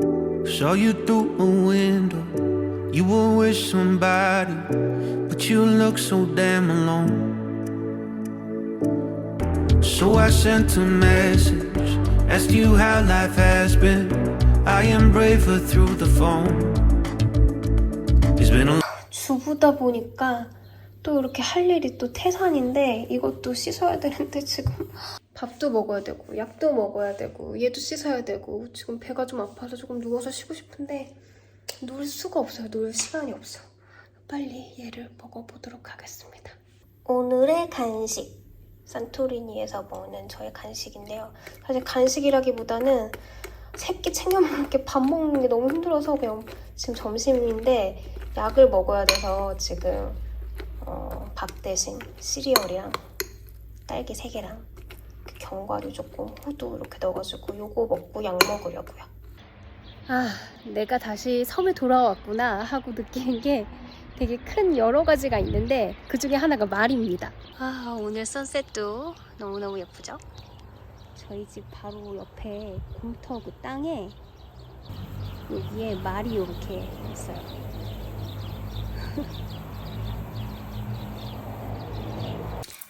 Saw you through a window. You were with somebody, but you look so damn alone. So I sent a message, asked you how life has been. I am braver through the phone. It's been a 주부다 보니까 또 이렇게 할 일이 또 태산인데 이것도 씻어야 되는데 지금 밥도 먹어야 되고 약도 먹어야 되고 얘도 씻어야 되고 지금 배가 좀 아파서 조금 누워서 쉬고 싶은데 누울 수가 없어요. 누울 시간이 없어. 빨리 얘를 먹어보도록 하겠습니다. 오늘의 간식 산토리니에서 먹는 저의 간식인데요. 사실 간식이라기보다는 새끼 챙겨 먹는 게 밥 먹는 게 너무 힘들어서 그냥 지금 점심인데 약을 먹어야 돼서 지금 어, 밥 대신 시리얼이랑 딸기 3개랑 그 견과류 조금 호두 이렇게 넣어가지고 요거 먹고 약 먹으려고요. 아, 내가 다시 섬에 돌아왔구나 하고 느끼는 게 되게 큰 여러 가지가 있는데 그 중에 하나가 말입니다. 아, 오늘 선셋도 너무너무 예쁘죠? 저희 집 바로 옆에 공터 그 땅에 여기에 말이 이렇게 있어요.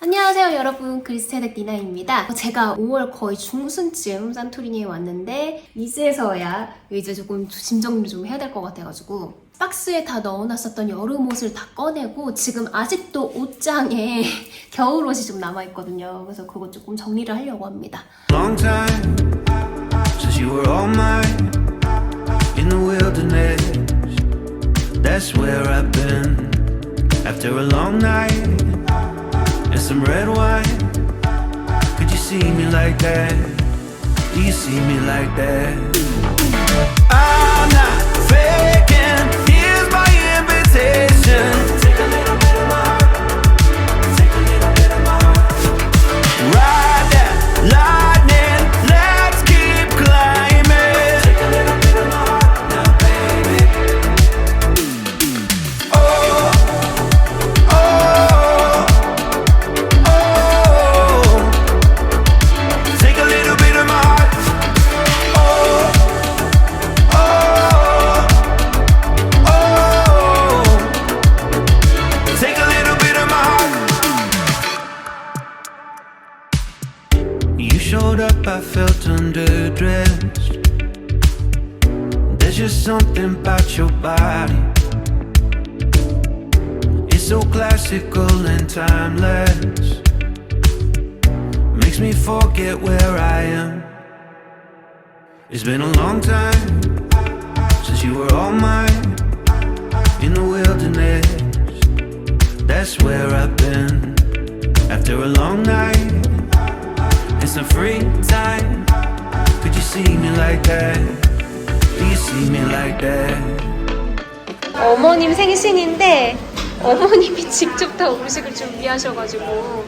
안녕하세요 여러분. 그리스테덱 니나입니다. 제가 5월 거의 중순쯤 산토리니에 왔는데 이제서야 이제 조금 짐 정리 좀 해야 될 것 같아가지고 박스에 다 넣어놨었던 여름 옷을 다 꺼내고 지금 아직도 옷장에 겨울 옷이 좀 남아있거든요. 그래서 그거 조금 정리를 하려고 합니다 some red wine. Could you see me like that? Do you see me like that? Something about your body. It's so classical and timeless. Makes me forget where I am. It's been a long time since you were all mine 어머님 생신인데 어머님이 직접 다 음식을 준비하셔가지고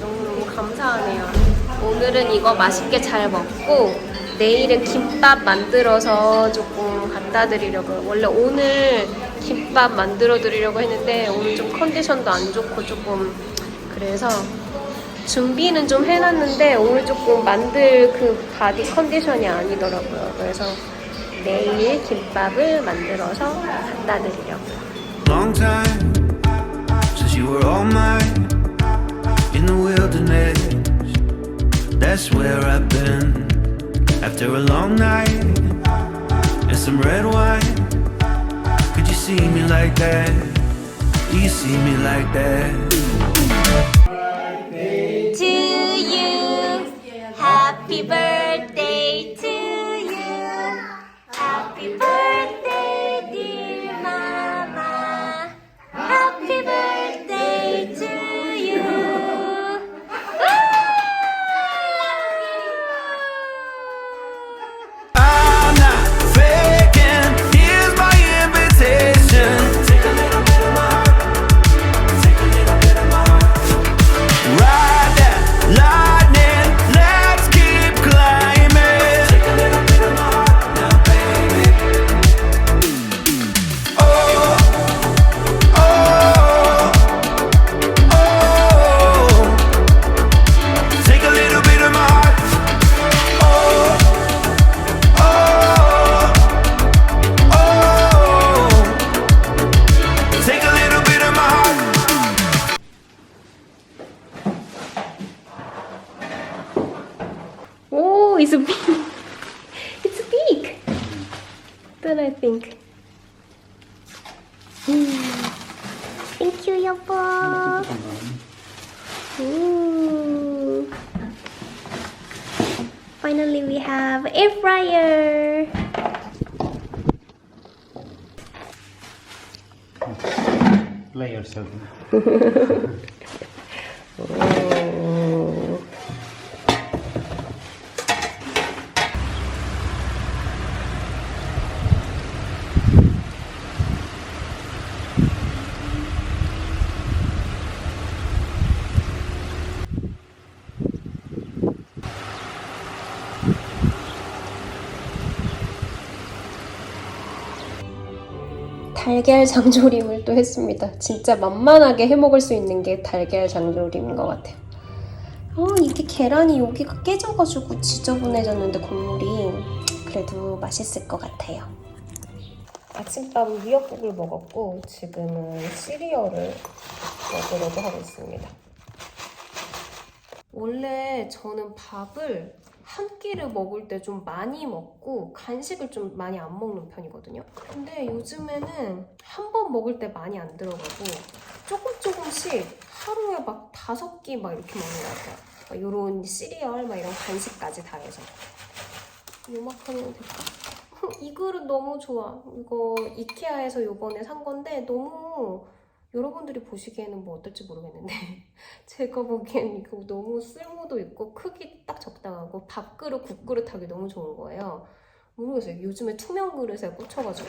너무너무 감사하네요. 오늘은 이거 맛있게 잘 먹고 내일은 김밥 만들어서 조금 갖다 드리려고요. 원래 오늘 김밥 만들어 드리려고 했는데 오늘 좀 컨디션도 안 좋고 조금 그래서 준비는 좀 해놨는데 오늘 조금 만들 그 바디 컨디션이 아니더라고요. 그래서 내일 김밥을 만들어서 갖다 드리려고요. Long time since you were all mine in the wilderness. That's where I've been after a long night and some red wine. Could you see me like that? Do you see me like that? To you, happy birthday Kuya Finally, we have air fryer. Lay yourself. 달걀 장조림을 또 했습니다. 진짜 만만하게 해 먹을 수 있는 게 달걀 장조림인 것 같아요. 어, 이게 계란이 여기가 깨져가지고 지저분해졌는데 국물이 그래도 맛있을 것 같아요. 아침밥은 미역국을 먹었고 지금은 시리얼을 먹으려고 하고 있습니다. 원래 저는 밥을 한 끼를 먹을 때 좀 많이 먹고 간식을 좀 많이 안 먹는 편이거든요. 근데 요즘에는 한 번 먹을 때 많이 안 들어가고 조금 조금씩 하루에 막 다섯 끼 막 이렇게 먹는 것 같아요. 막 요런 시리얼 막 이런 간식까지 다 해서 요만큼이면 될까? 이 그릇 너무 좋아. 이거 이케아에서 요번에 산 건데 너무 여러분들이 보시기에는 뭐 어떨지 모르겠는데 제가 보기엔 이거 너무 쓸모도 있고 크기 딱 적당하고 밥그릇, 국그릇 하기 너무 좋은 거예요. 모르겠어요. 요즘에 투명 그릇에 꽂혀가지고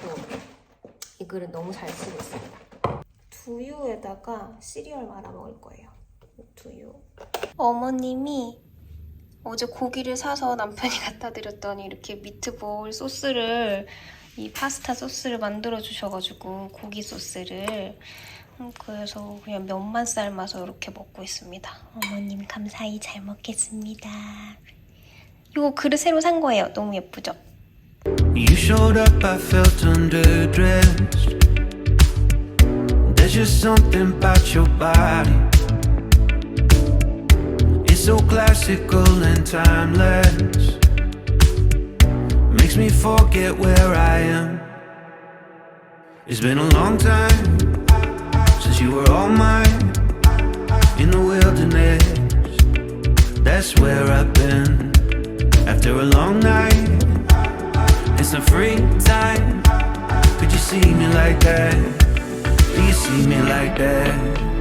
이 그릇 너무 잘 쓰고 있습니다. 두유에다가 시리얼 말아 먹을 거예요. 두유. 어머님이 어제 고기를 사서 남편이 갖다 드렸더니 이렇게 미트볼 소스를 이 파스타 소스를 만들어 주셔가지고 고기 소스를 음, 그래서 그냥 면만 삶아서 이렇게 먹고 있습니다. 어머님 감사히 잘 먹겠습니다. 이거 그릇 새로 산 거예요. 너무 예쁘죠? You showed up, I felt underdressed. There's just something about your body. It's so classical and timeless. Makes me forget where I am. It's been a long time you were all mine in the wilderness. That's where I've been after a long night and some free time. Could you see me like that? Do you see me like that?